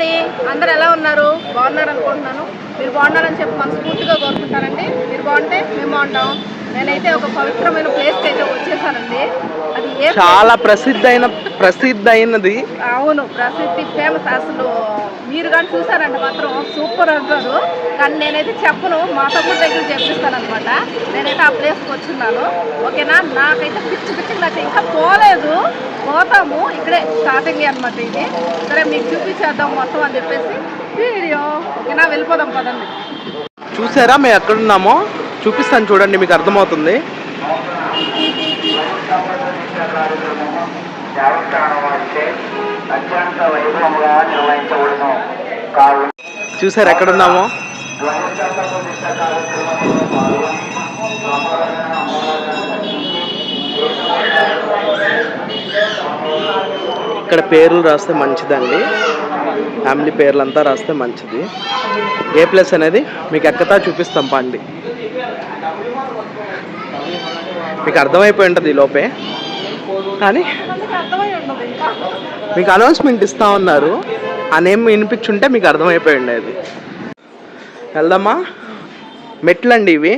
అండి అందరు ఎలా ఉన్నారు? బాగున్నారు అనుకుంటున్నాను. మీరు బాగున్నారని చెప్పి మనస్ఫూర్తిగా కోరుకుంటానండి. మీరు బాగుంటే మేము బాగుంటాం. నేనైతే ఒక పవిత్రమైన ప్లేస్కి అయితే వచ్చేసానండి. అది ఏ చాలా ప్రసిద్ధ అయిన ప్రసిద్ధ అయినది అవును ప్రసిద్ధి ఫేమస్ అసలు. మీరు కానీ చూసారంటే మాత్రం సూపర్ అంటారు. కానీ నేనైతే చెప్పను మా తమ్ముడు దగ్గర చెప్పిస్తాను అనమాట నేనైతే ఆ ప్లేస్కి వచ్చున్నాను ఓకేనా నాకైతే పిచ్చి పిచ్చి నాకు ఇంకా పోలేదు. పోతాము. ఇక్కడే స్టార్టింగ్ అనమాట ఇది. సరే మీకు చూపించేద్దాం మొత్తం అని చెప్పేసి వీడియో. ఓకేనా వెళ్ళిపోదాం పదండి. చూసారా మేము ఎక్కడున్నామో చూపిస్తాను చూడండి మీకు అర్థమవుతుంది. చూసారు ఎక్కడున్నామో ఇక్కడ పేర్లు రాస్తే మంచిదండి. ఫ్యామిలీ పేర్లంతా రాస్తే మంచిది. ఏ ప్లేస్ అనేది? మీకు ఎక్కతా చూపిస్తాం పండి. మీకు అర్థమైపోయి ఉంటుంది ఈ లోపే. కానీ మీకు అనౌన్స్మెంట్ ఇస్తా ఉన్నారు. ఆ నేమ్ వినిపించుంటే మీకు అర్థమైపోయి ఉండేది. వెళ్దామా? మెట్లు అండి ఇవి.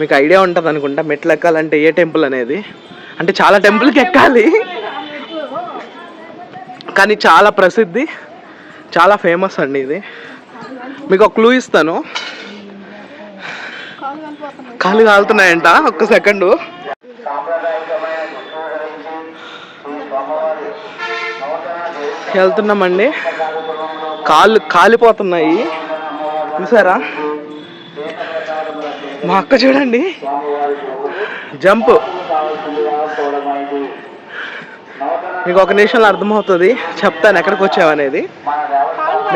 మీకు ఐడియా ఉంటుంది అనుకుంటా మెట్లు ఎక్కాలంటే ఏ టెంపుల్ అనేది? అంటే చాలా టెంపుల్కి ఎక్కాలి. కానీ చాలా ప్రసిద్ధి చాలా ఫేమస్ అండి ఇది. మీకు ఒక క్లూ ఇస్తాను. కాలు కాలుతున్నాయంట ఒక్క సెకండు వెళ్తున్నామండి. కాళ్ళు కాలిపోతున్నాయి. చూసారా? మా అక్క చూడండి. జంప్. మీకు ఒక నిమిషంలో అర్థమవుతుంది. చెప్తాను ఎక్కడికి వచ్చామనేది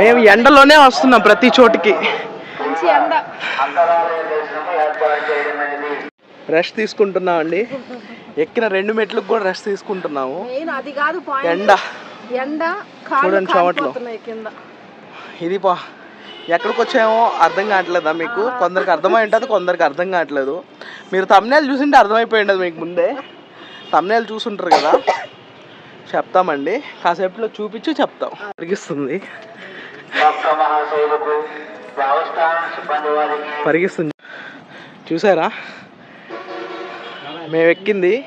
మేము ఎండలోనే వస్తున్నాం ప్రతి చోటికి. రెస్ట్ తీసుకుంటున్నాం అండి. ఎక్కిన రెండు మెట్లకు కూడా రెస్ట్ తీసుకుంటున్నాము. ఎండ. ఎండ చూడండి కింద. ఇది పా. ఎక్కడికి వచ్చామో అర్థం కావట్లేదా మీకు? కొందరికి అర్థమై ఉంటుంది కొందరికి అర్థం కావట్లేదు. మీరు తమ్నేలు చూసింటే అర్థమైపోయి ఉండదు మీకు ముందే. తమ్నేలు చూసుంటారు కదా. చెప్తామండి. కాసేపులో చూపించి చెప్తాం. పరిగిస్తుంది. పరిగిస్తుంది. చూసారా? మేము ఎక్కింది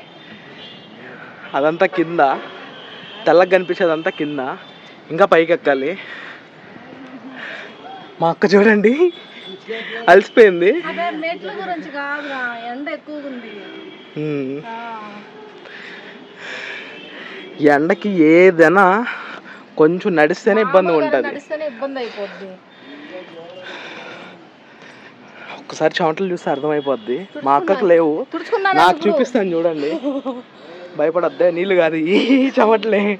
అదంతా కింద. తెల్లగా కనిపించేదంతా కింద. ఇంకా పైకి ఎక్కాలి మా అక్క చూడండి. అలసిపోయింది. అదే మెట్ల గురించి కాదురా ఎండ ఎక్కువగా ఉంది. ఉమ్. ఆ, ఈ ఎండకి ఏదైనా కొంచెం నడిస్తేనే ఇబ్బంది ఉంటుంది. ఒక్కసారి చెమటలు చూస్తే అర్థమైపోద్ది. మా అక్కకు లేవు. నాకు చూపిస్తాను చూడండి. భయపడద్దే నీళ్ళు కాదు ఈ చెమటలే.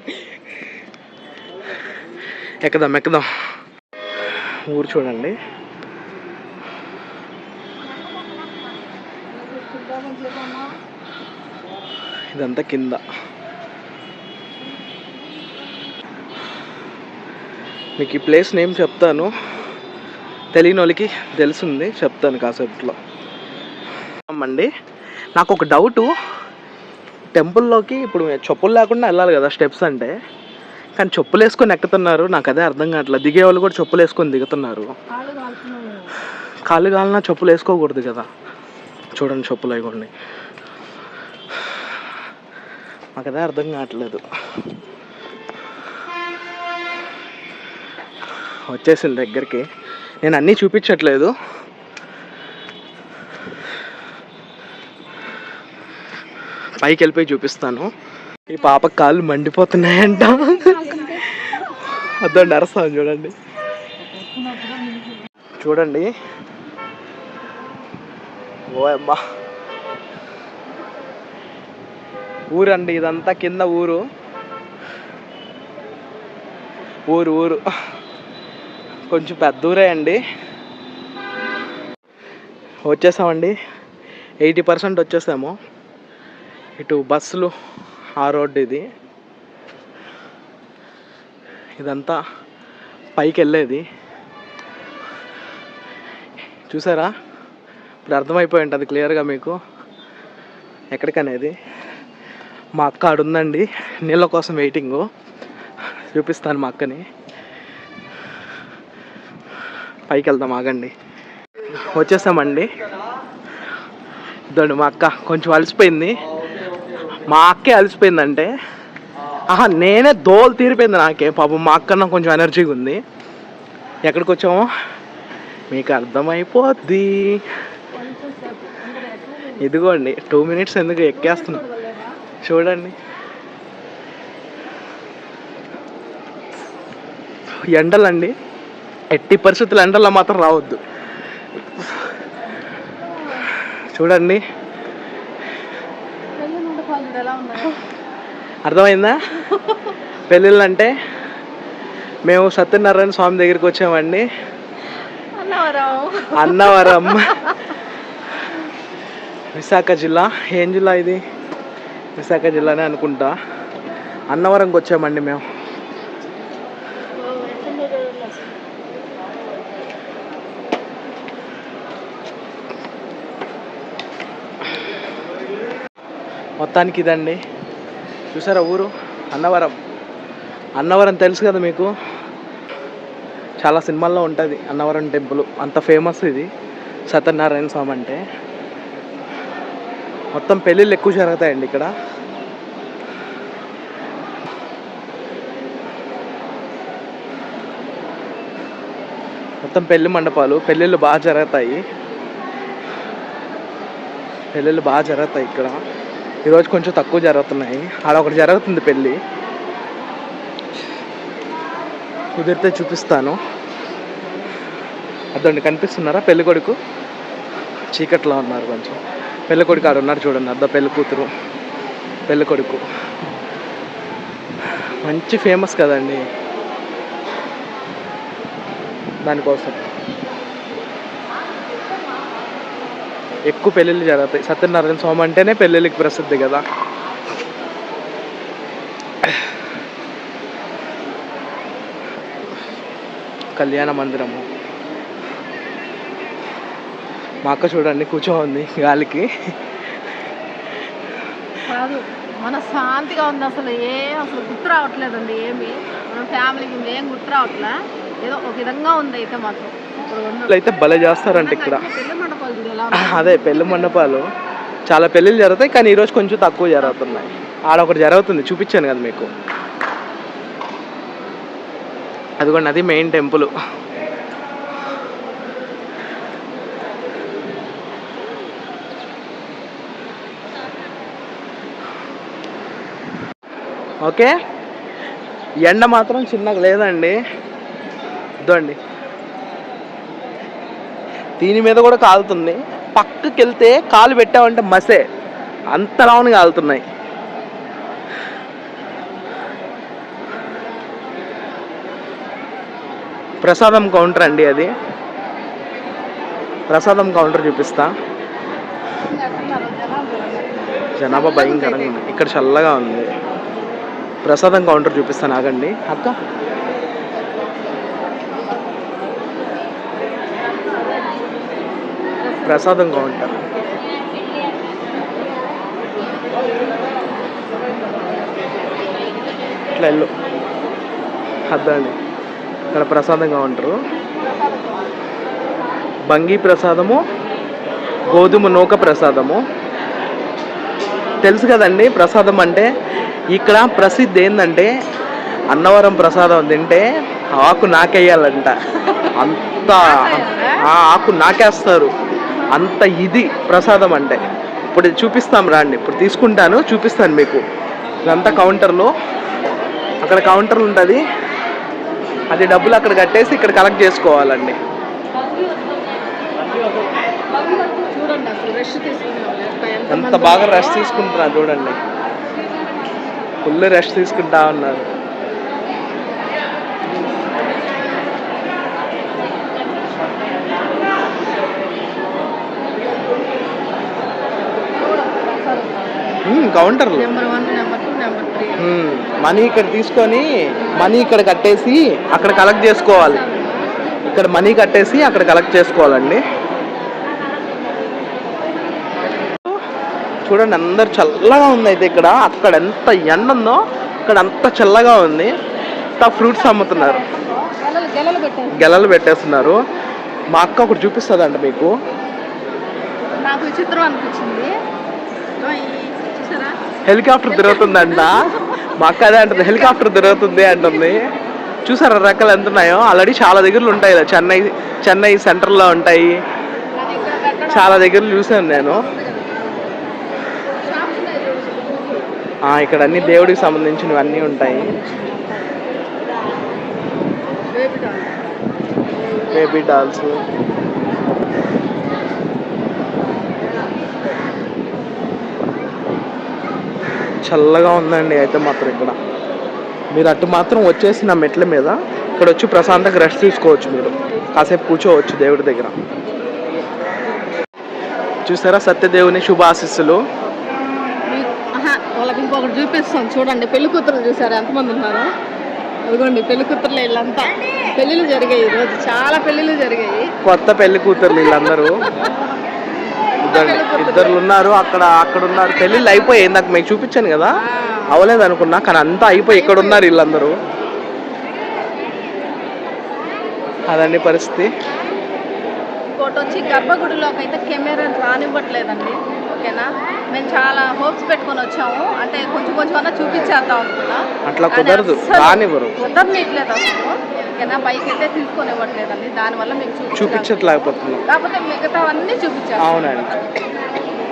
ఎక్కుదాం ఎక్కుదాం. ఊరు చూడండి. ఇదంతా కింద. మీకు ఈ ప్లేస్ నేమ్ చెప్తాను. తెలియని వాళ్ళకి తెలుసుంది చెప్తాను కాసేపట్లో. అండి నాకు ఒక డౌటు టెంపుల్లోకి ఇప్పుడు చెప్పులు లేకుండా వెళ్ళాలి కదా స్టెప్స్ అంటే. కానీ చెప్పులు వేసుకొని ఎక్కుతున్నారు నాకు అదే అర్థం కావట్లేదు. దిగే వాళ్ళు కూడా చెప్పులు వేసుకొని దిగుతున్నారు. కాలు కాలన చెప్పులు వేసుకోకూడదు కదా. చూడండి చెప్పులు అయిపోండి నాకు అదే అర్థం కావట్లేదు. వచ్చేసింది దగ్గరికి. నేను అన్నీ చూపించట్లేదు. పైకి వెళ్ళిపోయి చూపిస్తాను. ఈ పాప కాళ్ళు మండిపోతున్నాయంట. అద్దండి అరస్తాను చూడండి. చూడండి. ఓ అమ్మా ఊరండి ఇదంతా కింద ఊరు. ఊరు ఊరు. కొంచెం పెద్ద ఊరే అండి. వచ్చేసామండి. ఎయిటీ పర్సెంట్ వచ్చేసాము. ఇటు బస్సులు ఆ రోడ్డు ఇది. ఇదంతా పైకి వెళ్ళేది. చూసారా? ఇప్పుడు అర్థమైపోయి ఉంటుంది క్లియర్గా మీకు. ఎక్కడికనేది? మా అక్క ఆడుందండి. నీళ్ళ కోసం వెయిటింగు. చూపిస్తాను మా అక్కని. పైకి వెళ్దాం ఆగండి. వచ్చేస్తామండి ఇదండి మా అక్క కొంచెం అలసిపోయింది. మా అక్కే అలసిపోయిందంటే ఆహా నేనే దోలు తీరిపోయింది నాకే. పాపం మా అక్కన్న కొంచెం ఎనర్జీగా ఉంది. ఎక్కడికి వచ్చామో? మీకు అర్థమైపోద్ది. ఇదిగోండి టూ మినిట్స్ ఎందుకు ఎక్కేస్తున్నా? చూడండి. ఎండలండి. ఎట్టి పరిస్థితులు ఎండల్లో మాత్రం రావద్దు. చూడండి. అర్థమైందా? పెళ్ళిళ్ళు అంటే మేము సత్యనారాయణ స్వామి దగ్గరికి వచ్చామండి. అన్నవరం. అన్నవరం. విశాఖ జిల్లా. ఏం జిల్లా ఇది? విశాఖ జిల్లానే అనుకుంటా. అన్నవరంకి వచ్చామండి మేము. మొత్తానికి ఇదండి. చూసారా ఊరు? అన్నవరం. అన్నవరం తెలుసు కదా మీకు? చాలా సినిమాల్లో ఉంటుంది అన్నవరం టెంపుల్. అంత ఫేమస్ ఇది. సత్యనారాయణ స్వామి అంటే. మొత్తం పెళ్ళిళ్ళు ఎక్కువ జరుగుతాయండి ఇక్కడ. మొత్తం పెళ్ళి మండపాలు పెళ్ళిళ్ళు బాగా జరుగుతాయి. పెళ్ళిళ్ళు బాగా జరుగుతాయి ఇక్కడ. ఈరోజు కొంచెం తక్కువ జరుగుతున్నాయి. ఆడ ఒకటి జరుగుతుంది పెళ్ళి. కుదిరితే చూపిస్తాను. అదండి కనిపిస్తున్నారా? పెళ్ళి కొడుకు? చీకట్లో ఉన్నారు కొంచెం. పెళ్ళి కొడుకు ఆడ ఉన్నారు చూడండి అద్దా పెళ్ళి కూతురు. పెళ్ళి కొడుకు. మంచి ఫేమస్ కదండి. దానికోసం. ఎక్కువ పెళ్ళిళ్ళు జరుగుతాయి. సత్యనారాయణ స్వామి అంటేనే పెళ్ళిళ్ళకి ప్రసిద్ధి కదా. కళ్యాణ మందిరము. మా అక్క చూడండి కూర్చోంది గాలికి. కాదు మన శాంతిగా ఉంది అసలు. ఏం అసలు గుర్తు రావట్లేదండి ఏమి. మన ఫ్యామిలీకి ఏం గుర్తు రావట్లే. ఏదో ఒక విధంగా ఉంది అయితే ఉన్న- అయితే భలే చేస్తారంట ఇక్కడ. అదే పెళ్ళి మండపాలు. చాలా పెళ్ళిళ్ళు జరుగుతాయి కానీ ఈరోజు కొంచెం తక్కువ జరుగుతున్నాయి. ఆడ ఒకటి జరుగుతుంది చూపించాను కదా మీకు. అదిగోండి అది మెయిన్ టెంపుల్. ఓకే? ఎండ మాత్రం చిన్నగా లేదండి. ఇదండి దీని మీద కూడా కాలుతుంది. పక్కకి వెళ్తే కాలు పెట్టామంటే మసే. అంత రావుని కాలుతున్నాయి. ప్రసాదం కౌంటర్ అండి అది. ప్రసాదం కౌంటర్ చూపిస్తా. జనాభా భయంకరంగా ఉంది. ఇక్కడ చల్లగా ఉంది. ప్రసాదం కౌంటర్ చూపిస్తాను ఆగండి. అక్క? ప్రసాదంగా ఉంటారు. ఇట్లా వెళ్ళు అద్దండి. ఇక్కడ ప్రసాదంగా ఉంటారు. బంగి ప్రసాదము గోధుమ నూక ప్రసాదము. తెలుసు కదండి ప్రసాదం అంటే? ఇక్కడ ప్రసిద్ధి ఏంటంటే అన్నవరం ప్రసాదం తింటే ఆకు నాకేయాలంట. అంత ఆ ఆకు నాకేస్తారు. అంత ఇది ప్రసాదం అంటే. ఇప్పుడు చూపిస్తాం రాండి. ఇప్పుడు తీసుకుంటాను చూపిస్తాను మీకు. ఇదంతా కౌంటర్లో. అక్కడ కౌంటర్ ఉంటుంది. అది డబ్బులు అక్కడ కట్టేసి ఇక్కడ కలెక్ట్ చేసుకోవాలండి. ఎంత- బాగా రష్ రెస్ట్ తీసుకుంటున్నారు చూడండి. ఫుల్ రెస్ట్ తీసుకుంటా ఉన్నారు. కౌంటర్లు. Number one number two number three money ఇక్కడ తీసుకొని మనీ ఇక్కడ కట్టేసి అక్కడ కలెక్ట్ చేసుకోవాలి. ఇక్కడ మనీ కట్టేసి అక్కడ కలెక్ట్ చేసుకోవాలండి. చూడండి అందరు చల్లగా ఉంది అయితే ఇక్కడ. అక్కడ ఎంత ఎండ ఉందో ఇక్కడ అంత చల్లగా ఉంది. అంతా ఫ్రూట్స్ అమ్ముతున్నారు. గెలలు పెట్టేస్తున్నారు. మా అక్క ఒకటి చూపిస్తుందంట మీకు. నాకు విచిత్రం అనిపించింది. హెలికాప్టర్ తిరుగుతుందంట. మా అక్క అదే అంటుంది హెలికాప్టర్ తిరుగుతుంది అంటుంది. చూసారా రెక్కలు ఎంత ఉన్నాయో? ఆల్రెడీ చాలా దగ్గరలు ఉంటాయి ఇలా. చెన్నై చెన్నై సెంటర్లో ఉంటాయి. చాలా దగ్గరలు చూసాను నేను. ఇక్కడ అన్ని దేవుడికి సంబంధించినవి అన్నీ ఉంటాయి. బేబీ డాల్స్ చల్లగా ఉందండి అయితే మాత్రం ఇక్కడ. మీరు అటు మాత్రం వచ్చేసి నా మెట్ల మీద ఇక్కడ వచ్చి ప్రశాంతంగా రెస్ట్ తీసుకోవచ్చు మీరు. కాసేపు కూర్చోవచ్చు దేవుడి దగ్గర. చూసారా సత్యదేవుని శుభ ఆశీస్సులు? మీ- ఆహా, వాళ్ళకి ఇంకొకటి చూపిస్తాం చూడండి పెళ్ళి కూతురు చూసారు? ఎంతమంది ఉన్నారు? అదిగోండి పెళ్ళి కూతురులు వీళ్ళంతా. పెళ్ళిళ్ళు జరిగాయి ఈరోజు. చాలా పెళ్ళిళ్ళు జరిగాయి. కొత్త పెళ్ళి కూతుర్లు వీళ్ళందరూ. ఇద్దరు ఇద్దరు ఉన్నారు అక్కడ అక్కడ ఉన్నారు పెళ్ళిళ్ళు అయిపోయాయి నాకు మీకు చూపించాను కదా? అవలేదు అనుకున్నా కానీ అంతా అయిపోయి ఇక్కడ ఉన్నారు వీళ్ళందరూ. అదండి పరిస్థితి. ఇంకోటి వచ్చి గర్భగుడిలోకి అయితే కెమెరా రానివ్వట్లేదండి ఓకేనా? మేము చాలా హోప్స్ పెట్టుకొని వచ్చాము అంటే కొంచెం కొంచెం అన్నా చూపించేద్దాం అనుకున్నా. అట్లా కుదరదు రానివ్వరు. కుదరనీయట్లేదు అసలు. ఓకేనా బైక్ అయితే తీసుకొని ఇవ్వట్లేదండి దానివల్ల మీకు చూపించాలి. చూపించట్లేకపోతున్నాం. కాకపోతే మిగతావన్నీ చూపించాలి. అవునండి.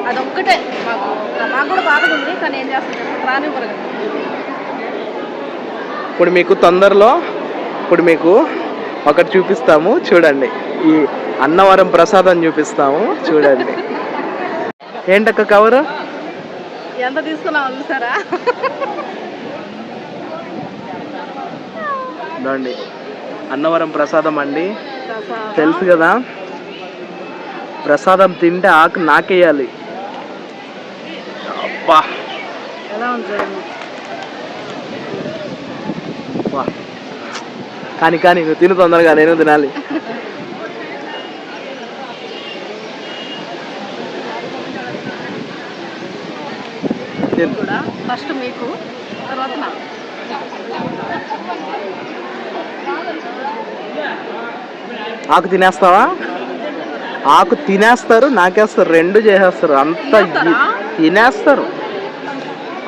అదొక్కటే. మాకు మాకు కూడా బాధ ఉంది కానీ ఏం చేస్తాం? రానివ్వరు. కదా ఇప్పుడు మీకు తొందరలో ఇప్పుడు మీకు ఒకటి చూపిస్తాము చూడండి. ఈ అన్నవరం ప్రసాదం చూపిస్తాము చూడండి. ఏంటక్క కవరు? ఎంత తీసుకున్నాం చూసారా ఇదండి అన్నవరం ప్రసాదం అండి. తెలుసు కదా? ప్రసాదం తింటే ఆకు నాకేయాలి. అబ్బా. కానీ కానీ నువ్వు తిను తొందరగా నేను తినాలి. ఫస్ట్ మీకు తర్వాత నాకు. ఆకు తినేస్తావా? ఆకు తినేస్తారు నాకేస్తారు రెండు చేసేస్తారు. అంత తినేస్తారు?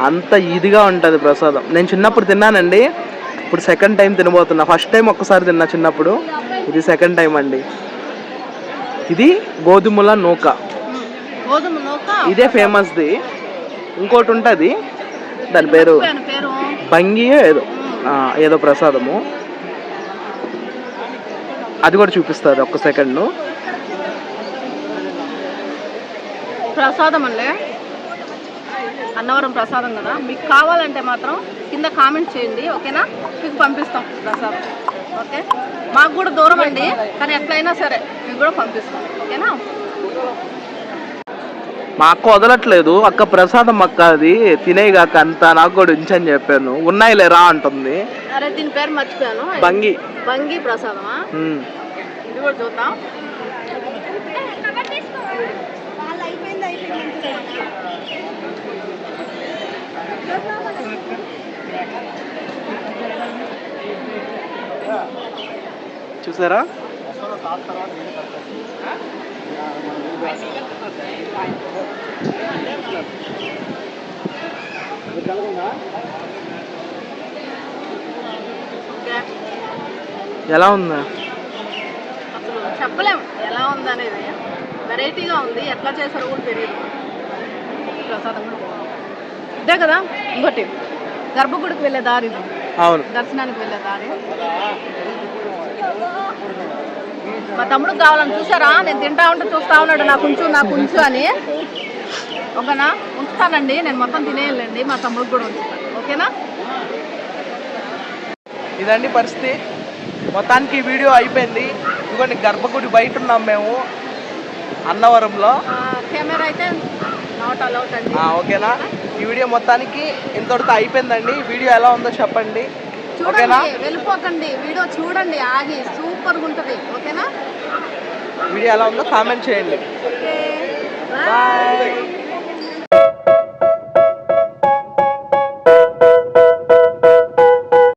అంత ఇదిగా ఉంటుంది ప్రసాదం. నేను చిన్నప్పుడు తిన్నానండి. ఇప్పుడు సెకండ్ టైం తినబోతున్నా. ఫస్ట్ టైం ఒక్కసారి తిన్నా చిన్నప్పుడు. ఇది సెకండ్ టైం అండి. ఇది గోధుమల నూక. ఇదే ఫేమస్ది ఇంకోటి ఉంటుంది. దాని పేరు బంగి ఏదో. ఏదో ప్రసాదము. అది కూడా చూపిస్తారు ఒక్క సెకండ్ ప్రసాదం అండి. అన్నవరం ప్రసాదం కదా. మీకు కావాలంటే మాత్రం కింద కామెంట్ చేయండి ఓకేనా? మీకు పంపిస్తాం ప్రసాదం. ఓకే? మాకు కూడా దూరం అండి కానీ ఎట్లయినా సరే మీకు కూడా పంపిస్తాం. ఓకేనా? మా అక్క వదలట్లేదు. అక్క ప్రసాదం అక్క అది తినేగాక అంత నాకు కూడా ఉంచని చెప్పాను. ఉన్నాయిలే రా అంటుంది. అరే దీని పేరు మర్చిపోయాను. బంగి. బంగి ప్రసాదమా. ఇది కూడా చూద్దాం. చూసారా? ఓకే. ఎలా ఉందా? అసలు చెప్పలేం. ఎలా ఉంది అనేది వెరైటీగా ఉంది. ఎట్లా చేశారో కూడా తెలియదు ప్రసాదం కూడా బాగుంది. ఇదే కదా ఇంకోటి. గర్భగుడికి వెళ్ళే దారి ఇది. అవును. దర్శనానికి వెళ్ళే దారి. మా తమ్ముడికి కావాలని చూసారా? నేను తింటా ఉంటే చూస్తా ఉన్నాడు. నాకు ఉంచు నాకు ఉంచు అని. ఓకేనా? ఉంచుతానండి. నేను మొత్తం తినేయాలండి. మా తమ్ముడికి కూడా ఉంచుతాను ఓకేనా? ఇదండి పరిస్థితి. మొత్తానికి వీడియో అయిపోయింది. ఇదిగోండి గర్భగుడి బయట ఉన్నాం మేము అన్నవరంలో. కెమెరా అయితే నాట్ అలౌట్ అండి. ఓకేనా? ఈ వీడియో మొత్తానికి ఇంతటితో అయిపోయిందండి. వీడియో ఎలా ఉందో చెప్పండి. ఓకేనా? వెళ్ళిపోకండి. వీడియో చూడండి ఆగి సూపర్గా ఉంటుంది. ఓకేనా? వీడియో ఎలా ఉందో కామెంట్ చేయండి. బాయ్